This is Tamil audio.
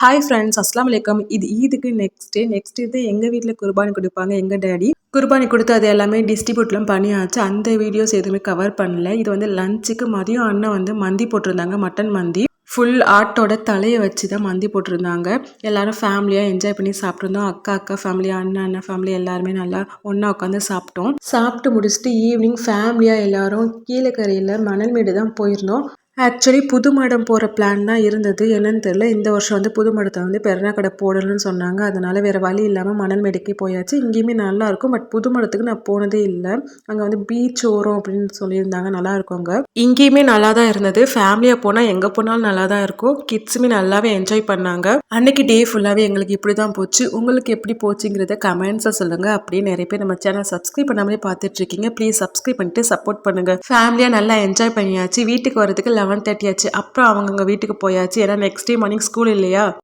ஹாய் ஃப்ரெண்ட்ஸ் அஸ்லாம் வலைக்கம் இது ஈதுக்கு நெக்ஸ்ட் டே நெக்ஸ்ட் இது எங்கள் வீட்டில் குர்பானி கொடுப்பாங்க எங்கள் டேடி குர்பானி கொடுத்து அது எல்லாமே டிஸ்ட்ரிபியூட்லாம் பண்ணியாச்சு. அந்த வீடியோஸ் எதுவுமே கவர் பண்ணல. இது வந்து லஞ்சுக்கு மதியம் அண்ணன் வந்து மந்தி போட்டிருந்தாங்க மட்டன் மந்தி. ஃபுல் ஆட்டோட தலையை வச்சு தான் மந்தி போட்டிருந்தாங்க. எல்லாரும் ஃபேமிலியாக என்ஜாய் பண்ணி சாப்பிட்ருந்தோம் அக்கா அக்கா ஃபேமிலி அண்ணன் அண்ணன் ஃபேமிலி எல்லாருமே நல்லா ஒன்றா உட்காந்து சாப்பிட்டோம். சாப்பிட்டு முடிச்சுட்டு ஈவினிங் ஃபேமிலியாக எல்லாரும் கீழக்கரையில் மணல்மேடு தான் போயிருந்தோம். ஆக்சுவலி புது மடம் போகிற பிளான் தான் இருந்தது. என்னன்னு தெரில இந்த வருஷம் வந்து புது மடத்தை வந்து பெருனா கடை போடணும்னு சொன்னாங்க. அதனால் வேறு வழி இல்லாமல் மணல் மேடைக்கு போயாச்சு. இங்கேயுமே நல்லாயிருக்கும் பட் புது மடத்துக்கு நான் போனதே இல்லை. அங்கே வந்து பீச் ஓரம் அப்படின்னு சொல்லியிருந்தாங்க. நல்லா இருக்கும் அங்கே. இங்கேயுமே நல்லா தான் இருந்தது. ஃபேமிலியாக போனால் எங்கே போனாலும் நல்லா தான் இருக்கும். கிட்ஸுமே நல்லாவே என்ஜாய் பண்ணாங்க. அன்னைக்கு டே ஃபுல்லாகவே எங்களுக்கு இப்படி தான் போச்சு. உங்களுக்கு எப்படி போச்சுங்கிறத கமெண்ட்ஸை சொல்லுங்கள் அப்படியே நிறைய பேர் நம்ம சேனல் சப்ஸ்கிரைப் பண்ணாமலே பார்த்துட்ருக்கீங்க ப்ளீஸ் சப்ஸ்கிரைப் பண்ணிட்டு சப்போர்ட் பண்ணுங்கள் ஃபேமிலியாக நல்லா என்ஜாய் பண்ணியாச்சு. வீட்டுக்கு வரதுக்கு லெவன் தேர்ட்டி ஆச்சு. அப்புறம் அவங்கவுங்க வீட்டுக்கு போயாச்சு. ஏன்னா நெக்ஸ்ட் டே மார்னிங் ஸ்கூல் இல்லையா?